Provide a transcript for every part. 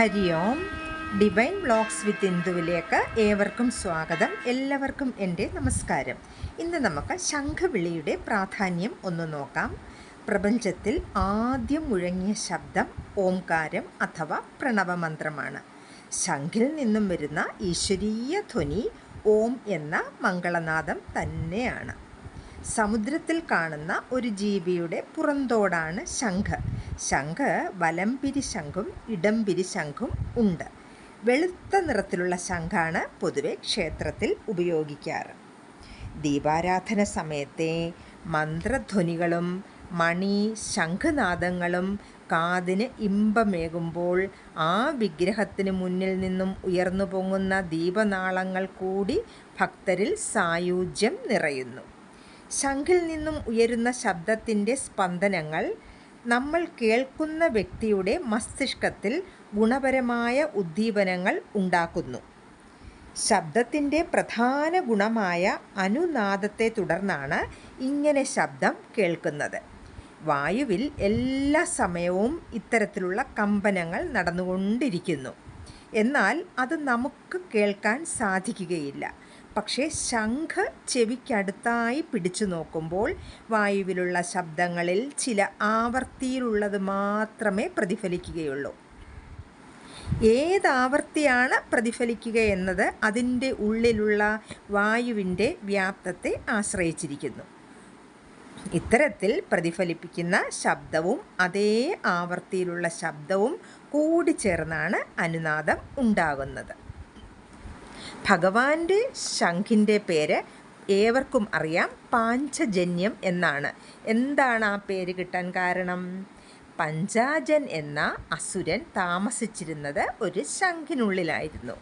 Hari Om divine blogs with ഇന്ദുവിലേക്ക് ഏവർക്കും സ്വാഗതം. എല്ലാവർക്കും എന്റെ നമസ്കാരം. ഇന്ന് നമുക്ക് ശംഖവിളിയുടെ പ്രാധാന്യം ഒന്ന് നോക്കാം. പ്രപഞ്ചത്തിൽ ആദ്യം മുഴങ്ങിയ ശബ്ദം ഓംകാരം അഥവാ പ്രണവമന്ത്രമാണ്. ശംഖിൽ നിന്നും വരുന്ന ഈശ്വരീയ ധ്വനി ഓം എന്ന മംഗളനാദം തന്നെയാണ്. സമുദ്രത്തിൽ കാണുന്ന ഒരു ജീവിയുടെ പുറന്തോടാണ് ശംഖ്. ശംഖ് വലംപിരി ശംഖും ഇടംപിരി ശംഖും ഉണ്ട്. വെളുത്ത നിറത്തിലുള്ള ശംഖാണ് പൊതുവെ ക്ഷേത്രത്തിൽ ഉപയോഗിക്കാറ്. ദീപാരാധന സമയത്തെ മന്ത്രധ്വനികളും മണി ശംഖനാദങ്ങളും കാതിന് ഇമ്പമേകുമ്പോൾ ആ വിഗ്രഹത്തിന് മുന്നിൽ നിന്നും ഉയർന്നു പൊങ്ങുന്ന ദീപനാളങ്ങൾ കൂടി ഭക്തരിൽ സായുജ്യം നിറയുന്നു. ശംഖിൽ നിന്നും ഉയരുന്ന ശബ്ദത്തിന്റെ സ്പന്ദനങ്ങൾ നമ്മൾ കേൾക്കുന്ന വ്യക്തിയുടെ മസ്തിഷ്കത്തിൽ ഗുണപരമായ ഉദ്ദീപനങ്ങൾ ഉണ്ടാക്കുന്നു. ശബ്ദത്തിന്റെ പ്രധാന ഗുണമായ അനുനാദത്തെ തുടർന്നാണ് ഇങ്ങനെ ശബ്ദം കേൾക്കുന്നത്. വായുവിൽ എല്ലാ സമയവും ഇത്തരത്തിലുള്ള കമ്പനങ്ങൾ നടന്നുകൊണ്ടിരിക്കുന്നു. എന്നാൽ അത് നമുക്ക് കേൾക്കാൻ സാധിക്കുകയില്ല. പക്ഷേ ശംഖ് ചെവിക്കടുത്തായി പിടിച്ചു നോക്കുമ്പോൾ വായുവിലുള്ള ശബ്ദങ്ങളിൽ ചില ആവർത്തിയിലുള്ളത് മാത്രമേ പ്രതിഫലിക്കുകയുള്ളൂ. ഏതാവർത്തിയാണ് പ്രതിഫലിക്കുക എന്നത് അതിന്റെ ഉള്ളിലുള്ള വായുവിന്റെ വ്യാപ്തത്തെ ആശ്രയിച്ചിരിക്കുന്നു. ഇത്തരത്തിൽ പ്രതിഫലിപ്പിക്കുന്ന ശബ്ദവും അതേ ആവർത്തിയിലുള്ള ശബ്ദവും കൂടിച്ചേർന്നാണ് അനുനാദം ഉണ്ടാകുന്നത്. ഭഗവാന്റെ ശംഖിന്റെ പേര് ഏവർക്കും അറിയാം. പാഞ്ചജന്യം എന്നാണ്. എന്താണ് ആ പേര് കിട്ടാൻ കാരണം? പഞ്ചാജൻ എന്ന അസുരൻ താമസിച്ചിരുന്നത് ഒരു ശംഖിനുള്ളിലായിരുന്നു.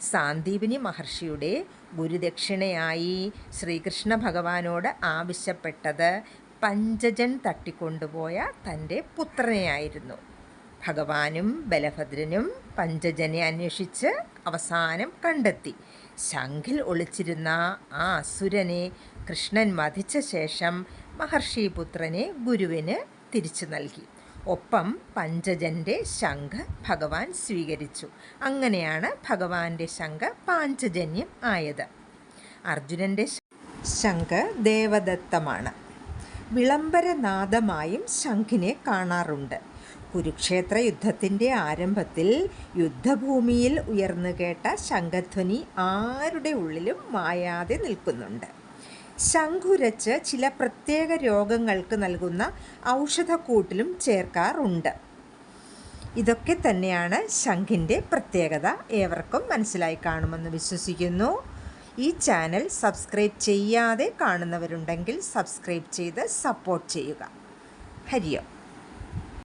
സാന്ദീപിനി മഹർഷിയുടെ ഗുരുദക്ഷിണയായി ശ്രീകൃഷ്ണ ഭഗവാനോട് ആവശ്യപ്പെട്ടത് പഞ്ചജൻ തട്ടിക്കൊണ്ടുപോയ തന്റെ പുത്രനെയായിരുന്നു. ഭഗവാനും ബലഭദ്രനും പഞ്ചജനെ അന്വേഷിച്ച് അവസാനം കണ്ടെത്തി. ശംഖിൽ ഒളിച്ചിരുന്ന ആ അസുരനെ കൃഷ്ണൻ വധിച്ച ശേഷം മഹർഷി പുത്രനെ ഗുരുവിന് തിരിച്ചു നൽകി. ഒപ്പം പഞ്ചജന്റെ ശംഖ് ഭഗവാൻ സ്വീകരിച്ചു. അങ്ങനെയാണ് ഭഗവാന്റെ ശംഖ് പാഞ്ചജന്യം ആയത്. അർജുനന്റെ ശംഖ് ദേവദത്തമാണ്. വിളംബരനാദമായും ശംഖിനെ കാണാറുണ്ട്. കുരുക്ഷേത്ര യുദ്ധത്തിന്റെ ആരംഭത്തിൽ യുദ്ധഭൂമിയിൽ ഉയർന്നു കേട്ട ശംഖധ്വനി ആരുടെ ഉള്ളിലും മായാതെ നിൽക്കുന്നുണ്ട്. ശംഖുരച്ച് ചില പ്രത്യേക രോഗങ്ങൾക്ക് നൽകുന്ന ഔഷധക്കൂട്ടിലും ചേർക്കാറുണ്ട്. ഇതൊക്കെ തന്നെയാണ് ശംഖിന്റെ പ്രത്യേകത. ഏവർക്കും മനസ്സിലായി കാണുമെന്ന് വിശ്വസിക്കുന്നു. ഈ ചാനൽ സബ്സ്ക്രൈബ് ചെയ്യാതെ കാണുന്നവരുണ്ടെങ്കിൽ സബ്സ്ക്രൈബ് ചെയ്ത് സപ്പോർട്ട് ചെയ്യുക. ഹരിയം.